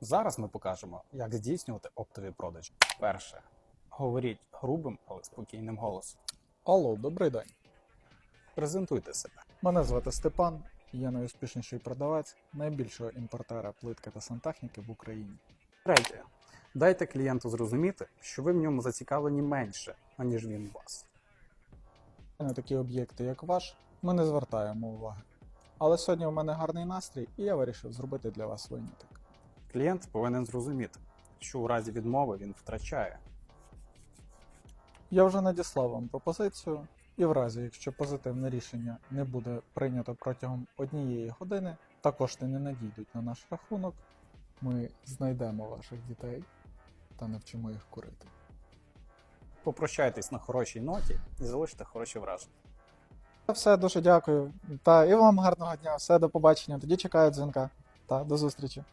Зараз ми покажемо, як здійснювати оптові продажі. Перше. Говоріть грубим, але спокійним голосом. Алло, добрий день. Презентуйте себе. Мене звати Степан, я найуспішніший продавець найбільшого імпортера плитки та сантехніки в Україні. Третє. Дайте клієнту зрозуміти, що ви в ньому зацікавлені менше, аніж він в вас. На такі об'єкти, як ваш, ми не звертаємо уваги. Але сьогодні у мене гарний настрій, і я вирішив зробити для вас виняток. Клієнт повинен зрозуміти, що у разі відмови він втрачає. Я вже надіслав вам пропозицію, і в разі, якщо позитивне рішення не буде прийнято протягом однієї години, та кошти не надійдуть на наш рахунок, ми знайдемо ваших дітей та навчимо їх курити. Попрощайтесь на хорошій ноті і залиште хороші враження. Все, дуже дякую. Та і вам гарного дня. Все, до побачення. Тоді чекаю дзвінка. Та до зустрічі.